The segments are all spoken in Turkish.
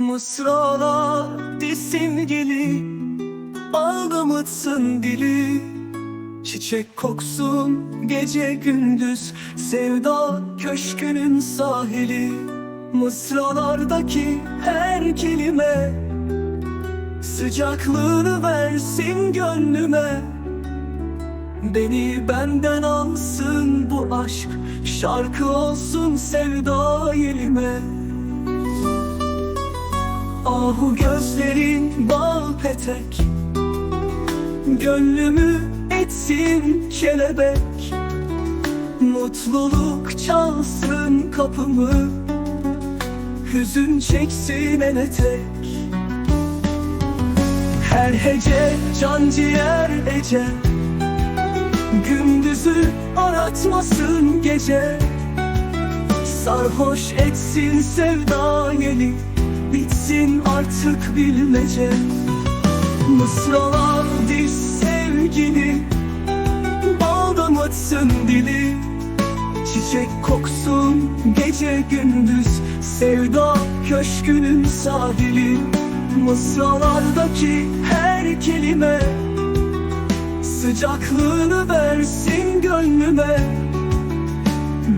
Mısralar disimgili Ağlamışsın dili. Çiçek koksun gece gündüz Sevda köşkünün sahili. Mısralardaki her kelime Sıcaklığını versin gönlüme. Beni benden alsın bu aşk Şarkı olsun sevda yerime Ahu gözlerin bal petek. Gönlümü etsin kelebek. Mutluluk çalsın kapımı. Hüzün çeksin el etek. Her hece can ciğer ece. Gündüzü aratmasın gece. Sarhoş etsin sevda yeli Bitsin artık bilmece Mısralar diz sevgini Bağdamasın dili Çiçek koksun gece gündüz. Sevda köşkünün sahili Mısralardaki her kelime. Sıcaklığını versin gönlüme.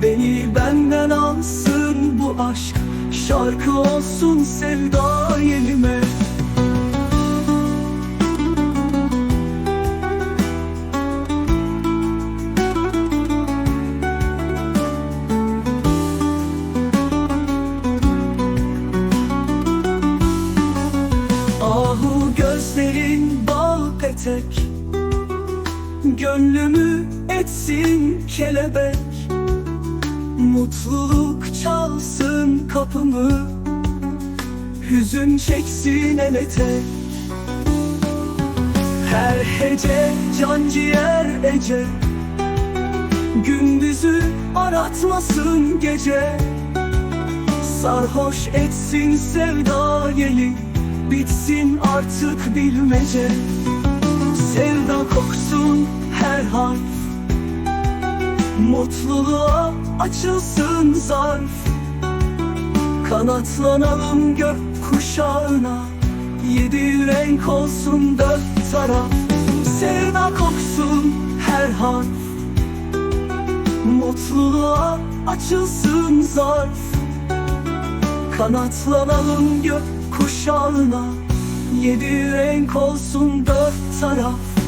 Beni benden alsın bu aşk Şarkı olsun sevda yelime Ahu gözlerin bal petek Gönlümü etsin kelebek Mutluluk çalsın kapımı. Hüzün çeksin el etek Her hece can ciğer ece. Gündüzü aratmasın gece. Sarhoş etsin sevda yeli. Bitsin artık bilmece. Sevda koksun her harf Mutluluğa açılsın zarf. Kanatlanalım gök kuşağına Yedi renk olsun dört taraf. Sevda koksun her harf. Mutluluğa açılsın zarf. Kanatlanalım gök kuşağına Yedi renk olsun dört taraf